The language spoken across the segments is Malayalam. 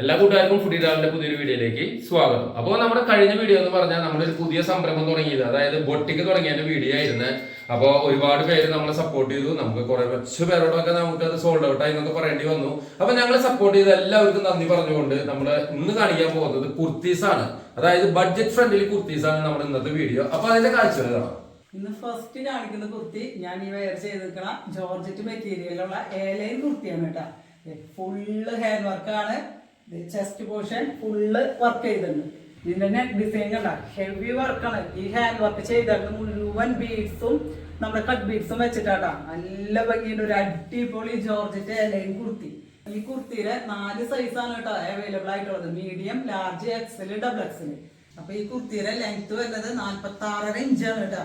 എല്ലാ കൂട്ടുകാർക്കും ഫുഡി ട്രാവലിന്റെ പുതിയൊരു വീഡിയോയിലേക്ക് സ്വാഗതം. അപ്പോൾ നമ്മുടെ കഴിഞ്ഞ വീഡിയോ എന്ന് പറഞ്ഞാൽ നമ്മുടെ ഒരു പുതിയ സംരംഭം തുടങ്ങിയത് അതായത് ബൊട്ടിക്ക് തുടങ്ങിയതിന്റെ വീഡിയോ ആയിരുന്നു. അപ്പോൾ ഒരുപാട് പേര് നമ്മളെ സപ്പോർട്ട് ചെയ്തു. നമുക്ക് കുറെ കുറച്ച് പേരോടൊക്കെ നമുക്ക് അത് സോൾഡ് ഔട്ട് ആയി എന്നൊക്കെ പറയേണ്ടി വന്നു. അപ്പൊ ഞങ്ങളെ സപ്പോർട്ട് ചെയ്ത എല്ലാവർക്കും നന്ദി പറഞ്ഞുകൊണ്ട് നമ്മൾ ഇന്ന് കാണിക്കാൻ പോകുന്നത് കുർത്തീസ് ആണ്. അതായത് ബഡ്ജറ്റ് ഫ്രണ്ടിൽ കുർത്തീസ് ആണ് നമ്മുടെ ഇന്നത്തെ വീഡിയോ അപ്പൊ അതിന്റെ കാഴ്ചകൾ കാണാം. ഇന്ന് ഫസ്റ്റ് കാണിക്കുന്ന കുർത്തി ഞാൻ ഈ വെയർ ചെയ്തിരിക്കണ ജോർജറ്റ് മെറ്റീരിയലുള്ള ഏലൈൻ കുർത്തിയാണ് കേട്ടാ. ഫുള്ള് ഹാൻഡ് വർക്കാണ് ചെസ്റ്റ് പോർഷൻ ഫുള്ള് വർക്ക് ചെയ്തിട്ടുണ്ട്. നെക്ക് ഡിസൈൻ കണ്ട? ഹെവി വർക്കാണ് ഈ ഹാൻഡ് വർക്ക് ചെയ്തിട്ട് മുഴുവൻ ബീഡ്സും നമ്മുടെ കട്ട് ബീഡ്സും വെച്ചിട്ടാട്ടാ. നല്ല ഭംഗിയുടെ ഒരു അടിപൊളി ജോർജിന്റെ ഏലൈൻ കുർത്തി. ഈ കുർത്തിയിലെ നാല് സൈസാണ് കേട്ടോ അവൈലബിൾ ആയിട്ടുള്ളത്. Medium large XL double XL അപ്പൊ ഈ കുർത്തിയുടെ ലെങ്ത് വരുന്നത് നാല്പത്തി ആറര ഇഞ്ചാണ് കേട്ടോ.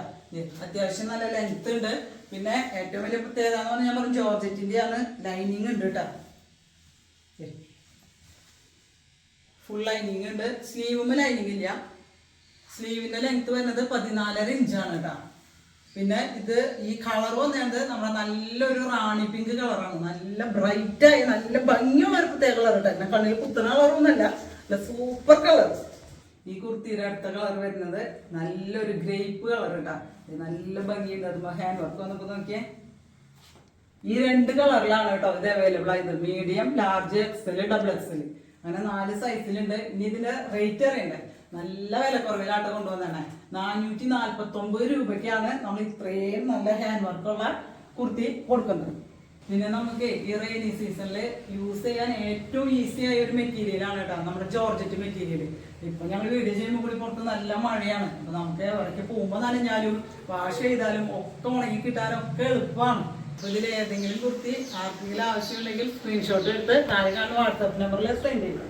അത്യാവശ്യം നല്ല ലെങ്ത് ഉണ്ട്. പിന്നെ ഏറ്റവും വലിയ പ്രത്യേകത എന്ന് പറഞ്ഞാൽ ഞാൻ പറഞ്ഞു ജോർജറ്റിന്റെ ആണ് ലൈനിങ് ഉണ്ട് കേട്ടോ. ഫുൾ ലൈനിങ് ഉണ്ട്. സ്ലീവുമ്മ ലൈനിങ് ഇല്ല. സ്ലീവിന്റെ ലെങ്ത് വരുന്നത് പതിനാലര ഇഞ്ചാണ് കേട്ടോ പിന്നെ ഇത് ഈ കളർ വന്നത് നമ്മുടെ നല്ലൊരു റാണി പിങ്ക് കളറാണ് നല്ല ബ്രൈറ്റ് ആയി നല്ല ഭംഗിയുള്ള ഒരു പ്രത്യേക കളർ കേട്ടോ എന്നെ കണ്ണിൽ കുത്തുന്ന കളറൊന്നുമല്ല നല്ല സൂപ്പർ കളർ ഈ കുർത്തിയുടെ അടുത്ത കളർ വരുന്നത് നല്ലൊരു ഗ്രേപ്പ് കളർ കേട്ടോ നല്ല ഭംഗിയുണ്ട്. അത് ഹാൻഡ് വർക്ക് വന്നപ്പോ നോക്കിയേ. ഈ രണ്ട് കളറിലാണ് കേട്ടോ ഇത് അവൈലബിൾ ആയത്. Medium large XL double XL അങ്ങനെ നാല് സൈസിലുണ്ട് ഇനി ഇതിന്റെ റേറ്റ് അറിയണ്ടേ? നല്ല വില കൊണ്ടുവന്നെ നാനൂറ്റി നാല്പത്തി ഒമ്പത് രൂപയ്ക്കാണ് നമ്മൾ ഇത്രയും നല്ല ഹാൻഡ് വർക്കുള്ള കുർത്തി കൊടുക്കുന്നത്. പിന്നെ നമുക്ക് ഈ റെയിനി സീസണിൽ യൂസ് ചെയ്യാൻ ഏറ്റവും ഈസി ആയ ഒരു മെറ്റീരിയൽ ആണ് കേട്ടോ നമ്മുടെ ജോർജറ്റ് മെറ്റീരിയൽ ഇപ്പൊ ഞങ്ങൾ വീഡിയോ ചെയ്യുമ്പോൾ കൂടി പുറത്ത് നല്ല മഴയാണ്. അപ്പൊ നമുക്ക് എവിടേക്ക് പോകുമ്പോൾ നനഞ്ഞാലും വാഷ് ചെയ്താലും ഒക്കെ ഉണങ്ങി കിട്ടാനും ഒക്കെ എളുപ്പമാണ് ഇതിൽ ഏതെങ്കിലും കുർത്തി ആർക്കെങ്കിലും ആവശ്യമുണ്ടെങ്കിൽ സ്ക്രീൻഷോട്ട് എടുത്ത് താഴെ കാണുന്ന വാട്സാപ്പ് നമ്പറിൽ സെൻഡ് ചെയ്യും